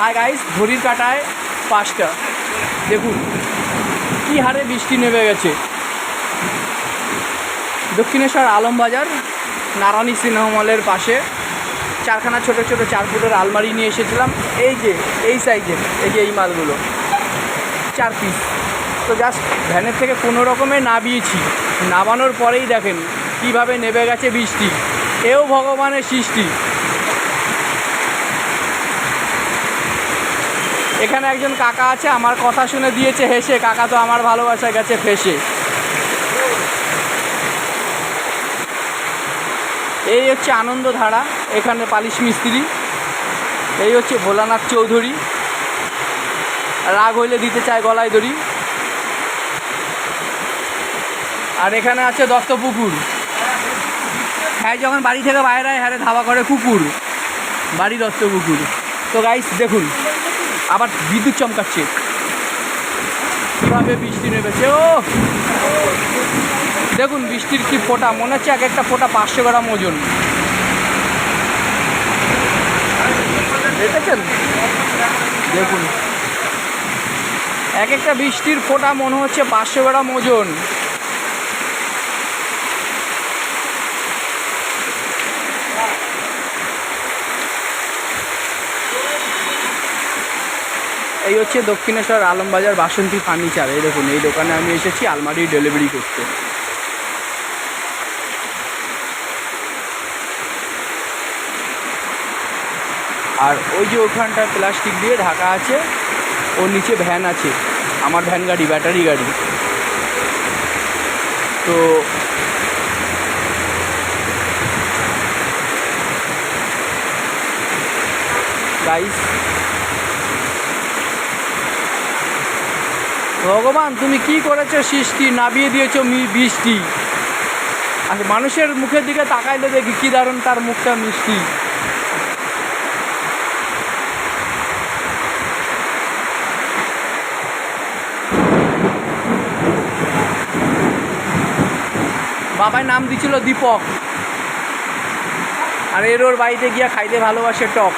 আর guys ঘড়ির কাটায় পাঁচটা। দেখুন, কী হারে বৃষ্টি নেমে গেছে। দক্ষিণেশ্বর আলমবাজার, নারায়ণী সিনেমা মলের পাশে। চারখানা ছোট ছোট চার ফুটের আলমারি নিয়ে এসেছিলাম। এই যে, এই সাইজের এই যে এই মালগুলো। চার পিস তো জাস্ট ভ্যানের থেকে কোনো রকমে নামিয়েছি। নামানোর পরেই দেখেন কীভাবে নেমে গেছে বৃষ্টি। এও ভগবানের সৃষ্টি। এখানে একজন কাকা আছে, আমার কথা শুনে দিয়েছে, হেসে, কাকা তো আমার ভালোবাসা গেছে ফেসে। এই হচ্ছে আনন্দধারা, এখানে পালিশ মিস্ত্রি। এই হচ্ছে ভোলানাথ চৌধুরী। রাগ হইলে দিতে চায় গলায় দড়ি। আর এখানে আছে দত্ত পুকুর হ্যাঁ যখন বাড়ি থেকে বাইরে হয়, ধাবা করে কুকুর। বাড়ি দত্ত পুকুর তো গাইস দেখুন। আবার বিদ্যুৎ চমকাচ্ছে। কীভাবে বৃষ্টি নেমেছে, ও! দেখুন, বৃষ্টির কি ফোঁটা, মনে হচ্ছে এক একটা ফোঁটা পাঁচশো গ্রাম ওজন। দেখেছেন? দেখুন। এক একটা বৃষ্টির ফোঁটা মনে হচ্ছে পাঁচশো গ্রাম ওজন। এই হচ্ছে দক্ষিণেশ্বর আলমবাজার বাসন্তী ফার্নিচার। এই দেখুন, এই দোকানে আমি এসেছি, আলমারি ডেলিভারি করতে। আর ওই যে ওখানটা প্লাস্টিক দিয়ে ঢাকা আছে, ওর নিচে ভ্যান আছে। আমার ভ্যান গাড়ি, ব্যাটারি গাড়ি। তো গাইস ভগবান, তুমি কি করেছ সৃষ্টি? নাবিয়ে দিয়েছ বৃষ্টি। আর মানুষের মুখের দিকে তাকাইলে দেখি কি দারুণ তার মুখটা মিষ্টি। বাবাই নাম দিছিল দীপক। আর এর ওর বাড়িতে গিয়া খাইতে ভালোবাসে টক।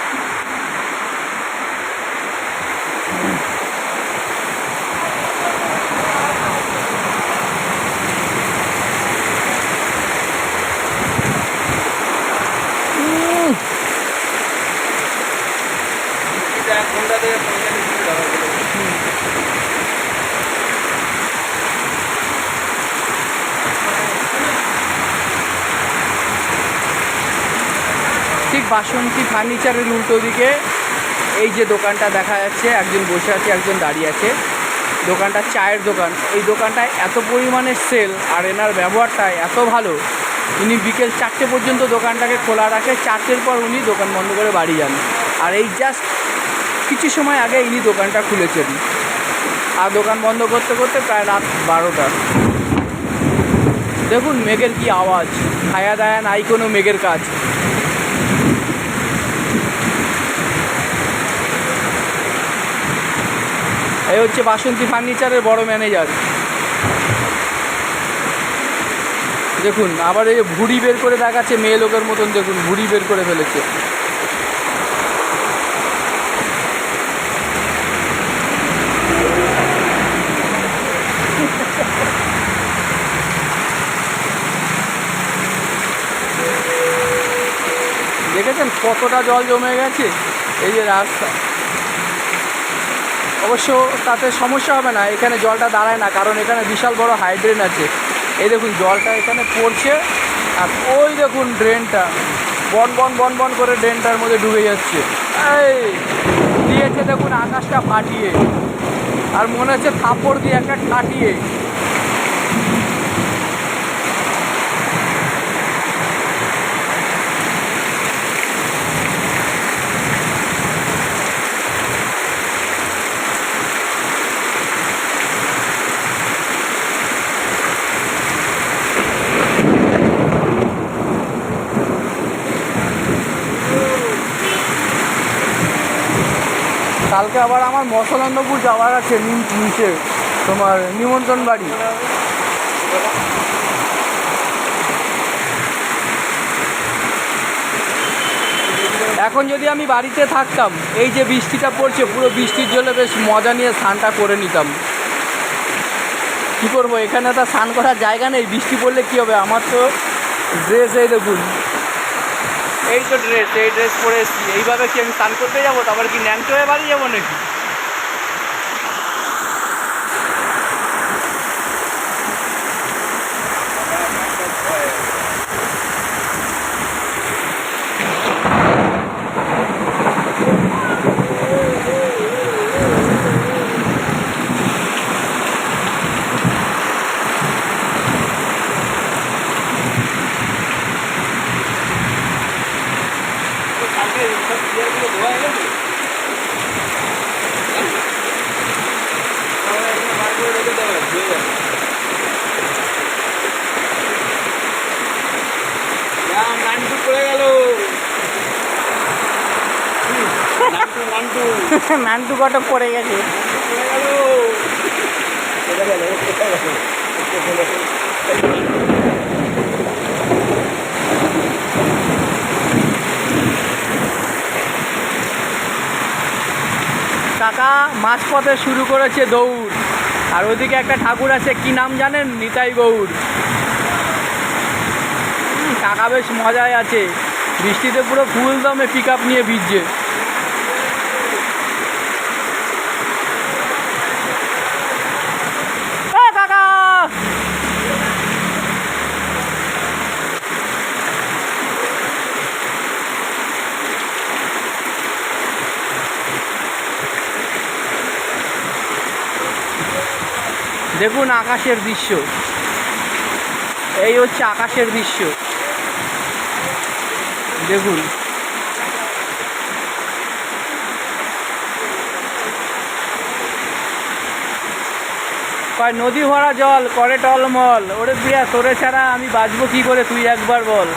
বাসন্তী ফার্নিচারের উল্টো দিকে এই যে দোকানটা দেখা যাচ্ছে, একজন বসে আছে, একজন দাঁড়িয়ে আছে। দোকানটা চায়ের দোকান। এই দোকানটায় এত পরিমাণে সেল আর এনার ব্যবহারটা এত ভালো, উনি বিকেল চারটে পর্যন্ত দোকানটাকে খোলা রাখে, চারটের পর উনি দোকান বন্ধ করে বাড়ি যান। আর এই জাস্ট কিছু সময় আগে ইনি দোকানটা খুলেছেন। আর দোকান বন্ধ করতে করতে প্রায় রাত বারোটা। দেখুন, মেঘের কি আওয়াজ। খায়া দায়া নাই কোনো মেঘের কাজ। এই হচ্ছে বাসন্তী ফার্নিচারের বড় ম্যানেজার। দেখুন, আবার এই ভুড়ি বের করে দেখাচ্ছে মেয়ে লোকের মতন, দেখুন, ভুড়ি বের করে ফেলেছে। দেখেছেন কতটা জল জমে গেছে? এই যে রাস্তা। অবশ্য তাতে সমস্যা হবে না, এখানে জলটা দাঁড়ায় না, কারণ এখানে বিশাল বড় হাইড্রেন আছে। এই দেখুন, জলটা এখানে পড়ছে, আর ওই দেখুন ড্রেনটা বন বন বন বন করে ড্রেনটার মধ্যে ডুবে যাচ্ছে। এই, দিয়েছে দেখুন আকাশটা ফাটিয়ে, আর মনে হচ্ছে থাপড় দিয়ে একটা কাটিয়ে কালকে আবার আমার মসলান্দপুর যাওয়ার আছে নিচে, তোমার নিমন্ত্রণ বাড়ি। এখন যদি আমি বাড়িতে থাকতাম, এই যে বৃষ্টিটা পড়ছে, পুরো বৃষ্টির জলে বেশ মজা নিয়ে স্নানটা করে নিতাম। কী করব, এখানে তো স্নান করার জায়গা নেই, বৃষ্টি পড়লে কী হবে? আমার তো ড্রেস এই দেখুন। এই তো ড্রেস এই ড্রেস পরে এসছি। এইভাবে কি আমি স্নান করতে যাব? তারপর কি ন্যাংটো হয়ে বাড়ি যাব নাকি নান্টু পড়ে গেল নান্টু নান্টু কটক পড়ে গেছে। কাকা, মাঝপথে শুরু করেছে দৌড়। আর ওদিকে একটা ঠাকুর আছে, কি নাম জানেন? নিতাই গৌর কাকা বেশ মজায় আছে। বৃষ্টিতে পুরো ফুল দমে পিক নিয়ে ভিজছে এ কাকা দেখুন আকাশের দৃশ্য। এই হচ্ছে আকাশের দৃশ্য। দেখুন। কয়, নদী ভরা জল, করে টলমল। ওরে প্রিয়া তোরে ছাড়া আমি বাঁচবো কি করে? তুই একবার বল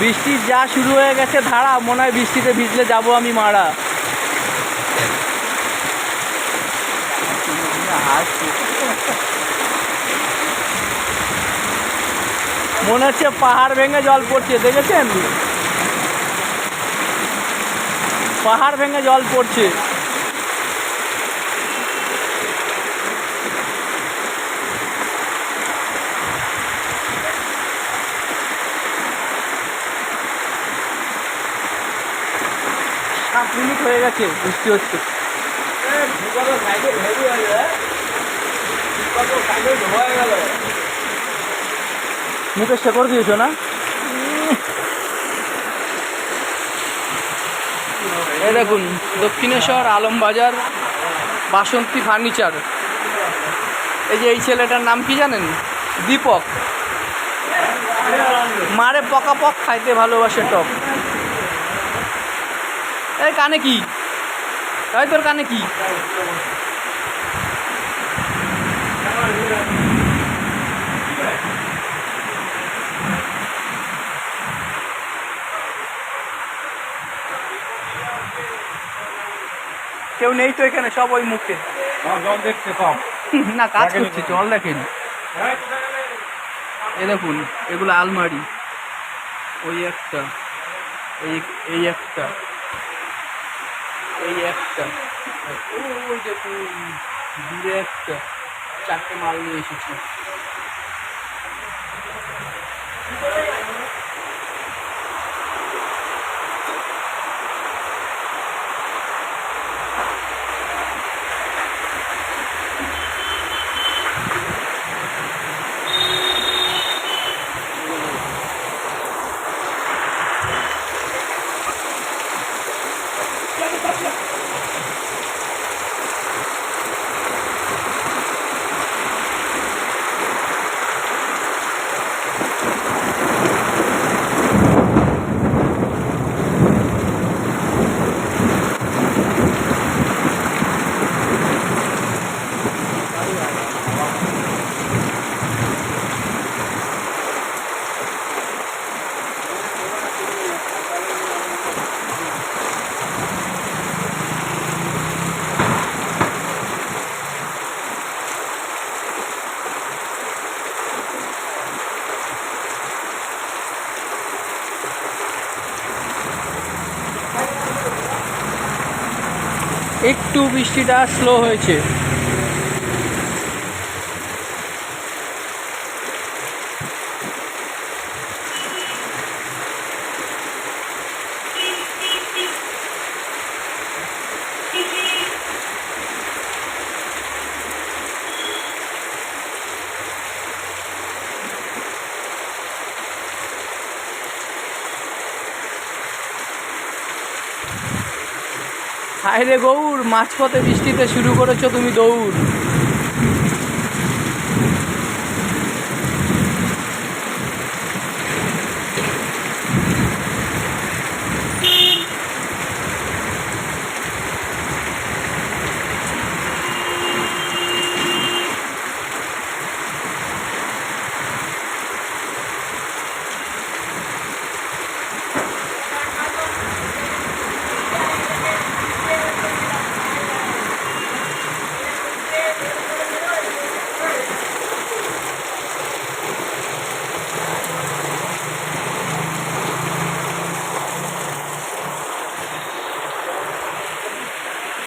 বৃষ্টি যা শুরু হয়ে গেছে, ধারা, মনে হয় বৃষ্টিতে ভিজলে যাব আমি মারা। মনে হচ্ছে পাহাড় ভেঙে জল পড়ছে, দেখেছেন? পাহাড় ভেঙে জল পড়ছে। মিনিট হয়ে গেছে, বৃষ্টি হচ্ছে। মুখে শেকড় দিয়েছ না? এই দেখুন, দক্ষিণেশ্বর আলমবাজার বাসন্তী ফার্নিচার। এই যে এই ছেলেটার নাম কি জানেন? দীপক। মারে পকা পক খাইতে ভালোবাসে টক। এই কানে কি? এই তোর কানে কি? কেউ নেই তো এখানে সব ওই মুখে। জল দেখতে কম না কাজ করছে জল দেখেন। এ দেখুন এগুলো আলমারি। ওই একটা এই এই একটা। এই একটা ওই দেখুন দূরে একটা চারটে মাল নিয়ে এসেছি একটু বৃষ্টিটা স্লো হয়েছে। হায় রে গৌর মাঝপথে বৃষ্টিতে শুরু করেছ তুমি দৌড়।